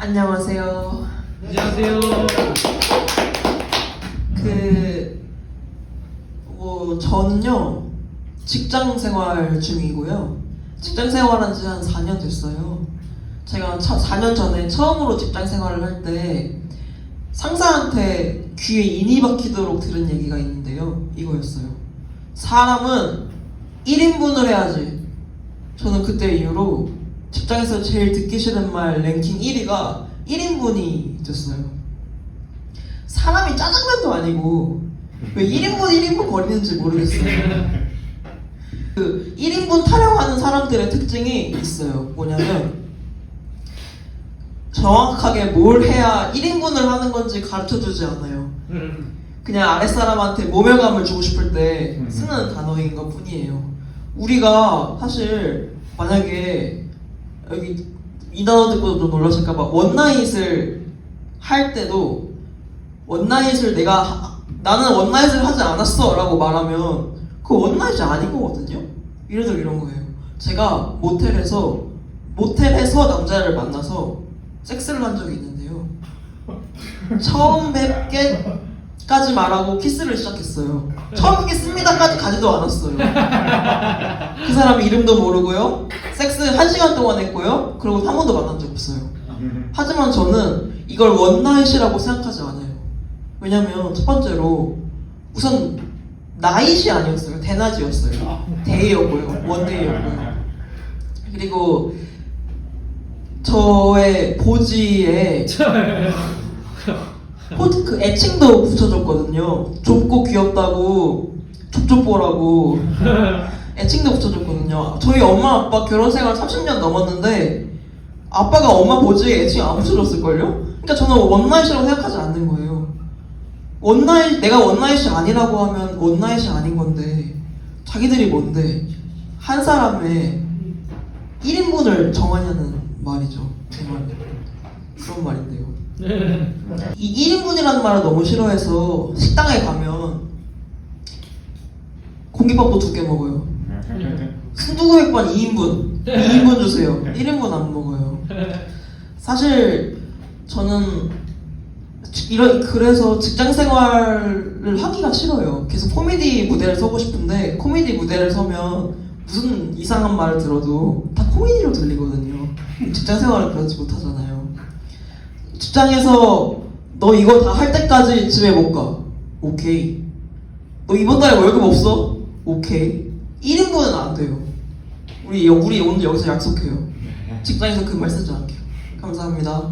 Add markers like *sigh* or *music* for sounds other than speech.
안녕하세요. 안녕하세요. 그, 뭐, 저는요, 직장 생활 중이고요. 직장 생활한 지 한 4년 됐어요. 제가 차, 4년 전에 처음으로 직장 생활을 할 때 상사한테 귀에 인이 박히도록 들은 얘기가 있는데요. 이거였어요. 사람은 1인분을 해야지. 저는 그때 이후로 직장에서 제일 듣기 싫은 말 랭킹 1위가 1인분이 됐어요. 사람이 짜장면도 아니고 왜 1인분 1인분 거리는지 모르겠어요. 그 1인분 타령하는 사람들의 특징이 있어요. 뭐냐면 정확하게 뭘 해야 1인분을 하는 건지 가르쳐 주지 않아요. 그냥 아랫사람한테 모멸감을 주고 싶을 때 쓰는 단어인 것 뿐이에요. 우리가 사실 만약에 여기 이 단어 듣고 좀 놀라실까봐 원나잇을 할 때도 원나잇을 내가 하- 나는 원나잇을 하지 않았어 라고 말하면 그 원나잇이 아닌 거거든요. 예를 들어 이런 거예요. 제가 모텔에서 모텔에서 남자를 만나서 섹스를 한 적이 있는데요. 처음 뵙게 까지 말하고 키스를 시작했어요. 처음 뵙겠습니다까지 가지도 않았어요. 그 사람 이름도 모르고요. 섹스 한 시간 동안 했고요. 그리고 한 번도 만난 적 없어요. 하지만 저는 이걸 원나잇이라고 생각하지 않아요. 왜냐면 첫 번째로 우선 나잇이 아니었어요. 대낮이었어요. 데이였고요. 원데이였고요. 그리고 저의 보지에 *laughs* 포- 그 애칭도 붙여줬거든요. 좁고 귀엽다고 좁좁보라고 애칭도 붙여줬거든요. 저희 엄마 아빠 결혼 생활 30년 넘었는데 아빠가 엄마 보지에 애칭 안 붙여줬을걸요? 그러니까 저는 원나잇이라고 생각하지 않는 거예요. 원나잇 내가 원나잇이 아니라고 하면 원나잇이 아닌 건데 자기들이 뭔데 한 사람의 1인분을 정하냐는 말이죠. 정말 그런 말인데요. 이 1인분이라는 말을 너무 싫어해서 식당에 가면 공깃밥도 두 개 먹어요. 순두부백반 2인분, 2인분 주세요. 1인분 안 먹어요. 사실 저는 이런 그래서 직장 생활을 하기가 싫어요. 계속 코미디 무대를 서고 싶은데 코미디 무대를 서면 무슨 이상한 말을 들어도 다 코미디로 들리거든요. 직장 생활은 그렇지 못하잖아요. 직장에서 너 이거 다 할 때까지 집에 못 가. 오케이. 너 이번 달에 뭐 월급 없어? 오케이. 1인분은 안 돼요. 우리, 여- 우리 오늘 여기서 약속해요. 직장에서 그 말 쓰지 않게요. 감사합니다.